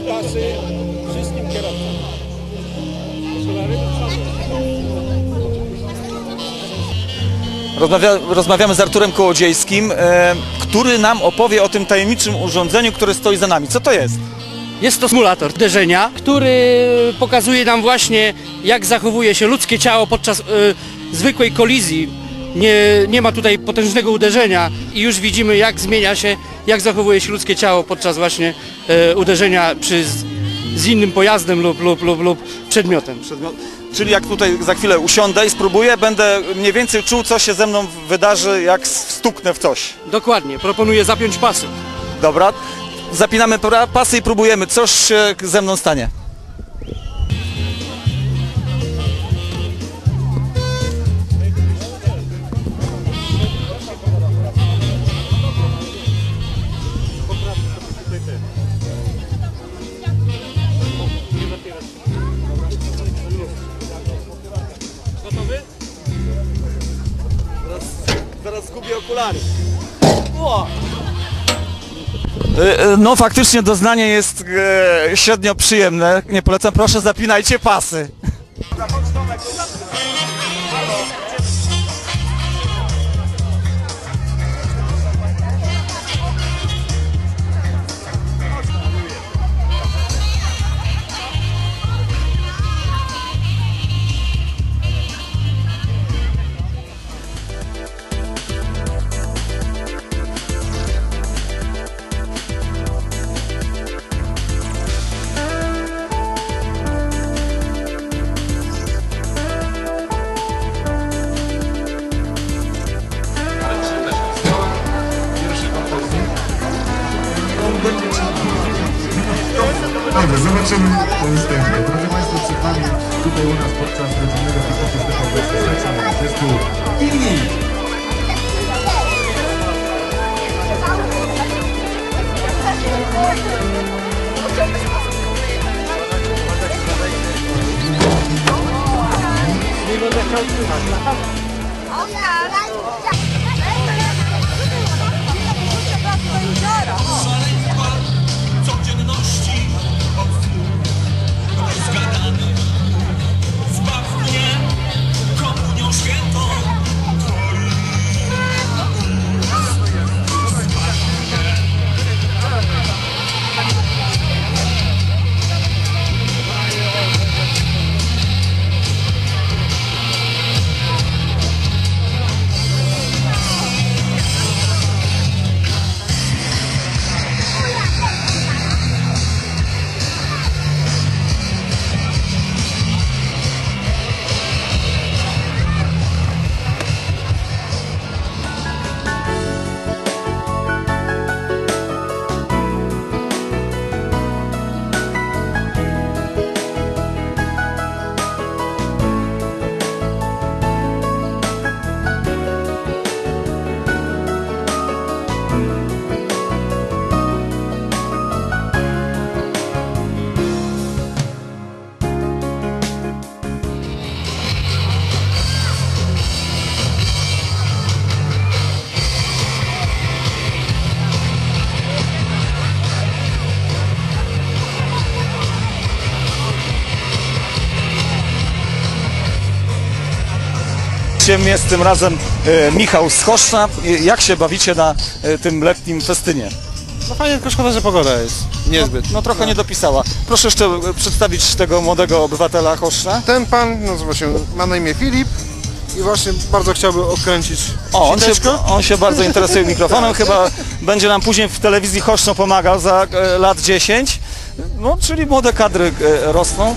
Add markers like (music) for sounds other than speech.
pracy wszystkim kierowcom. Rozmawia, rozmawiamy z Arturem Kołodziejskim, e, który nam opowie o tym tajemniczym urządzeniu, które stoi za nami. Co to jest? Jest to symulator uderzenia, który pokazuje nam właśnie jak zachowuje się ludzkie ciało podczas y, zwykłej kolizji. Nie, nie ma tutaj potężnego uderzenia i już widzimy jak zmienia się, jak zachowuje się ludzkie ciało podczas właśnie y, uderzenia przy, z, z innym pojazdem lub, lub, lub, lub przedmiotem. Przedmiot- Czyli jak tutaj za chwilę usiądę i spróbuję, będę mniej więcej czuł, co się ze mną wydarzy, jak stuknę w coś. Dokładnie, proponuję zapiąć pasy. Dobra, zapinamy pasy i próbujemy, coś się ze mną stanie. Zaraz zgubię okulary. E, e, No faktycznie doznanie jest e, średnio przyjemne. Nie polecam, proszę zapinajcie pasy. Dobrze, zobaczymy następnie. Proszę Państwa, przed tutaj u nas podczas rodzinnego piłku Stefan Wojciech jest tu Filip. codzienności Gościem jest tym razem e, Michał z Choszcza. E, Jak się bawicie na e, tym letnim festynie? No fajnie, tylko szkoda, że pogoda jest niezbyt. No trochę nie dopisała. Proszę jeszcze przedstawić tego młodego obywatela Choszcza. Ten pan, no właśnie, ma na imię Filip i właśnie bardzo chciałby okręcić O, on się, on się bardzo interesuje (laughs) mikrofonem, chyba będzie nam później w telewizji Choszczą pomagał za e, lat 10. No, czyli młode kadry e, rosną.